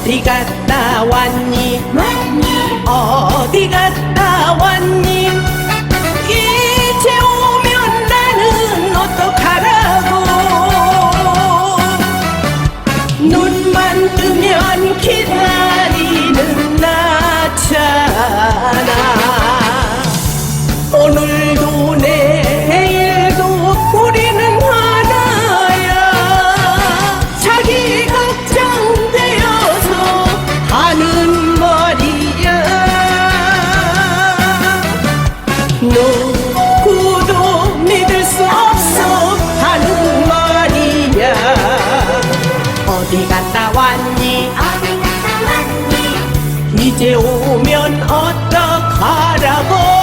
어디 갔다 왔니? 왔니? 어디 갔다 왔니? 이제 오면 나는 어떡하라고 눈만 뜨면 기다 누구도 믿을 수 없어. 하는 말이야. 어디 갔다 왔니? 어디 갔다 왔니? 이제 오면 어떡하라고?